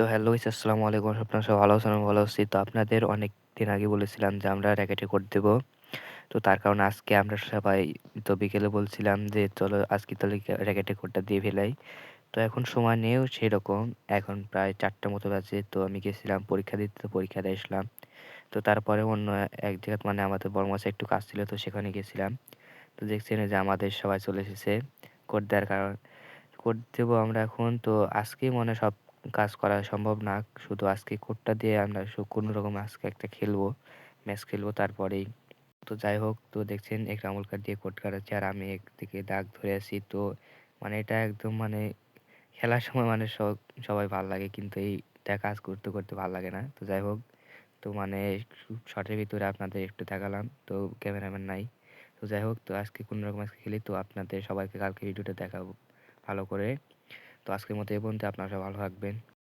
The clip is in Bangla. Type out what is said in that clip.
তো হ্যালো গাইস আসসালামু আলাইকুম। আপনারা সবাই ভালো আছেন ভালো আছি। তো আপনাদের অনেক দিন আগে বলেছিলাম যে আমরা র্যাকেটে কোড দেব। তো তার কারণে আজকে আমরা সবাই তো বিকেলে বলছিলাম যে চলো আজকে তাহলে র্যাকেটে কোডটা দিয়ে ফেলাই। তো এখন সময় নেও সেরকম। এখন প্রায় চারটা মতো বাজে। তো আমি গেছিলাম পরীক্ষা দিতে, তো পরীক্ষা দিয়ে আসলাম। তো তারপরে অন্য এক জায়গায় মানে আমাদের বড় মাসে একটু কাজ ছিল, তো সেখানে গেছিলাম। তো দেখছেন যে আমাদের সবাই চলে এসেছে কোড দেওয়ার কারণ। কোড দেবো আমরা এখন। তো আজকেই মনে সব কাজ করা সম্ভব না। শুধু আজকে কোডটা দিয়ে আমরা কোনো রকম আজকে একটা খেলব, ম্যাচ খেলব তারপরেই। তো যাই হোক, তো দেখছেন এক আমল কার্ড দিয়ে কোড কাটাচ্ছি আর আমি একদিকে দাগ ধরে আছি। তো মানে এটা একদম মানে খেলার সময় মানে সব সবাই ভালো লাগে, কিন্তু এইটা কাজ করতে করতে ভালো লাগে না। তো যাই হোক, তো মানে শর্টের ভিতরে আপনাদের একটু দেখালাম। তো ক্যামেরাম্যান নাই। তো যাই হোক, তো আজকে কোনো রকম আজকে খেলি। তো আপনাদের সবাইকে কালকে ভিডিওটা দেখাবো। ভালো করে। তো আজকের মতো এই পর্যন্ত। আপনারা ভালো থাকবেন।